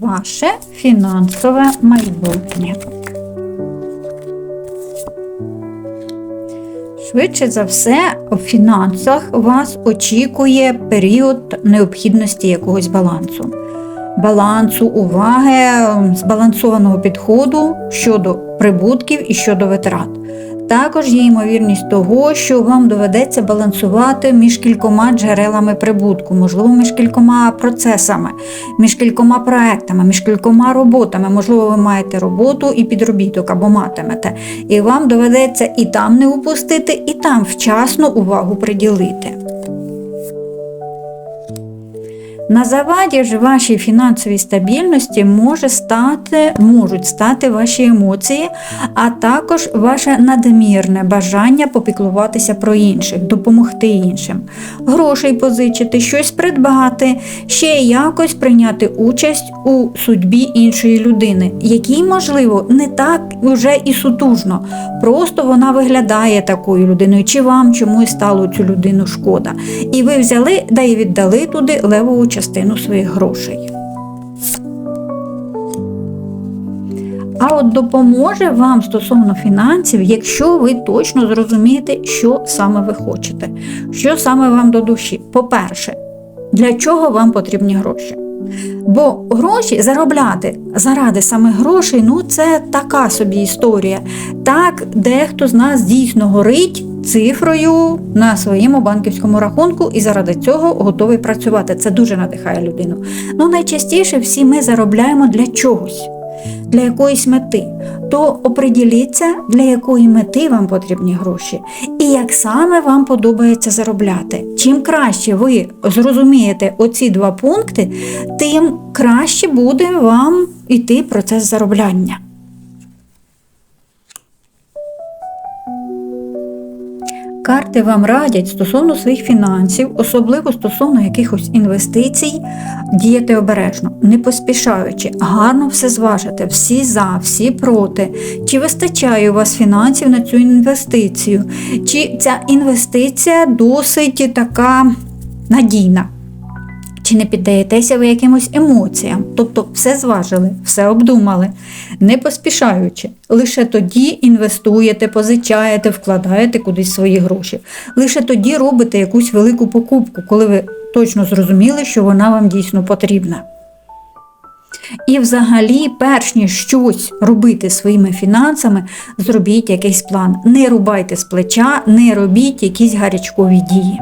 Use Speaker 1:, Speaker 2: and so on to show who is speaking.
Speaker 1: Ваше фінансове майбутнє. Швидше за все, в фінансах вас очікує період необхідності якогось балансу. Балансу уваги, збалансованого підходу щодо прибутків і щодо витрат. Також є ймовірність того, що вам доведеться балансувати між кількома джерелами прибутку, можливо, між кількома процесами, між кількома проектами, між кількома роботами. Можливо, ви маєте роботу і підробіток або матимете. І вам доведеться і там не упустити, і там вчасно увагу приділити. На заваді ж вашій фінансовій стабільності може стати, можуть стати ваші емоції, а також ваше надмірне бажання попіклуватися про інших, допомогти іншим, грошей позичити, щось придбати, ще якось прийняти участь у судьбі іншої людини, якій, можливо, не так вже і сутужно. Просто вона виглядає такою людиною, чи вам чомусь стало цю людину шкода. І ви взяли да й віддали туди левову частину своїх грошей. А от допоможе вам стосовно фінансів, якщо ви точно зрозумієте, що саме ви хочете, що саме вам до душі. По-перше, для чого вам потрібні гроші? Бо гроші заробляти заради саме грошей, ну це така собі історія. Так, дехто з нас дійсно горить цифрою на своєму банківському рахунку і заради цього готовий працювати. Це дуже надихає людину. Ну найчастіше всі ми заробляємо для чогось. Для якоїсь мети, то оприділіться, для якої мети вам потрібні гроші, і як саме вам подобається заробляти. Чим краще ви зрозумієте оці два пункти, тим краще буде вам іти процес заробляння. Карти вам радять стосовно своїх фінансів, особливо стосовно якихось інвестицій, діяти обережно, не поспішаючи, гарно все зважити, всі за, всі проти. Чи вистачає у вас фінансів на цю інвестицію? Чи ця інвестиція досить така надійна? Чи не піддаєтеся ви якимось емоціям? Тобто все зважили, все обдумали, не поспішаючи. Лише тоді інвестуєте, позичаєте, вкладаєте кудись свої гроші. Лише тоді робите якусь велику покупку, коли ви точно зрозуміли, що вона вам дійсно потрібна. І взагалі, перш ніж щось робити своїми фінансами, зробіть якийсь план. Не рубайте з плеча, не робіть якісь гарячкові дії.